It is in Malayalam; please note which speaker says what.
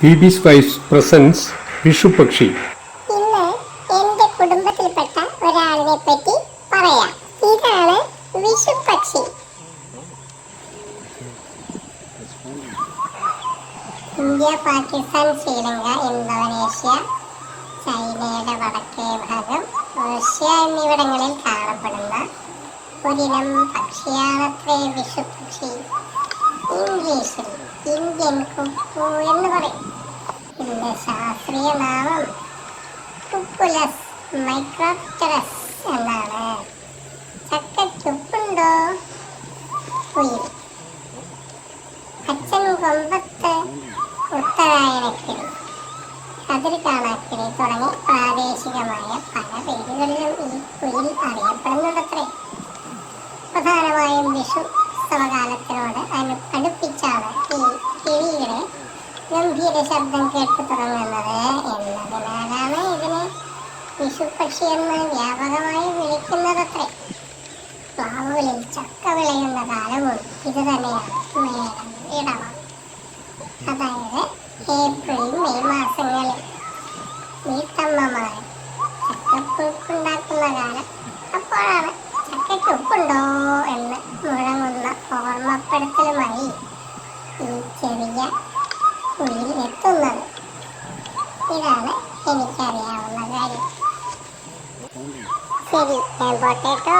Speaker 1: ബി ബി സ്പൈസ് പ്രസൻസ് വിഷുപക്ഷി
Speaker 2: ഇന്ന് എന്റെ കുടുംബത്തിൽപ്പെട്ട ഒരാളിനെ പറ്റി പറയാം. ഇതാണ് വിഷുപക്ഷി ഇന്ത്യ പാകിസ്ഥാൻ ശ്രീലങ്ക ഇന്തോനേഷ്യ ചൈനയുടെ വടക്കേ ഭാഗം റഷ്യ എന്നിവിടങ്ങളിൽ കാണപ്പെടുന്ന ഒരിനം പക്ഷിയാണത്രേ വിഷുപക്ഷി ഇംഗ്ലീഷിൽ ഇന്ത്യൻ കുക്കു ശാസ്ത്രീയ നാമം ടുപ്പുലസ് മൈക്രോപ്റ്ററസ് എന്നാണ്. ചക്കയ്ക്കുപ്പുണ്ടോ കുയിൽ അച്ഛൻ കൊമ്പത്ത് ഉത്തരായണക്കിളി അതിൽ കാണാക്കിളി തുടങ്ങി പ്രാദേശികമായ പല പേരുകളിലും ഈ കുയിൽ അറിയപ്പെടുന്നുണ്ടത്രേ. പ്രധാനമായും വിഷു ഗംഭീര ശബ്ദം കേട്ടു തുടങ്ങുന്നത് എന്നതിനാലാണ് ഇതിനെ വിഷുപക്ഷി എന്ന് വ്യാപകമായി വിളിക്കുന്നതത്രേ. പ്ലാവുകളിൽ ചക്ക വിളയുന്ന കാലവും ഇത് തന്നെയാണ്. മേടം അതായത് ഏപ്രിൽ മെയ് മാസങ്ങളിൽ വീട്ടമ്മമാർ ചക്കപ്പുഴുക്കുണ്ടാക്കുന്ന കാലം അപ്പോഴാണ് ചക്കയ്ക്ക് ഉപ്പുണ്ടോ എന്ന് മുഴങ്ങുന്ന ഓർമ്മപ്പെടുത്തലുമായി ഈ ചെറിയ ഇതാണ് എനിക്കറിയാവുന്ന കാര്യം. ശരി ഞാൻ പോട്ടേട്ടോ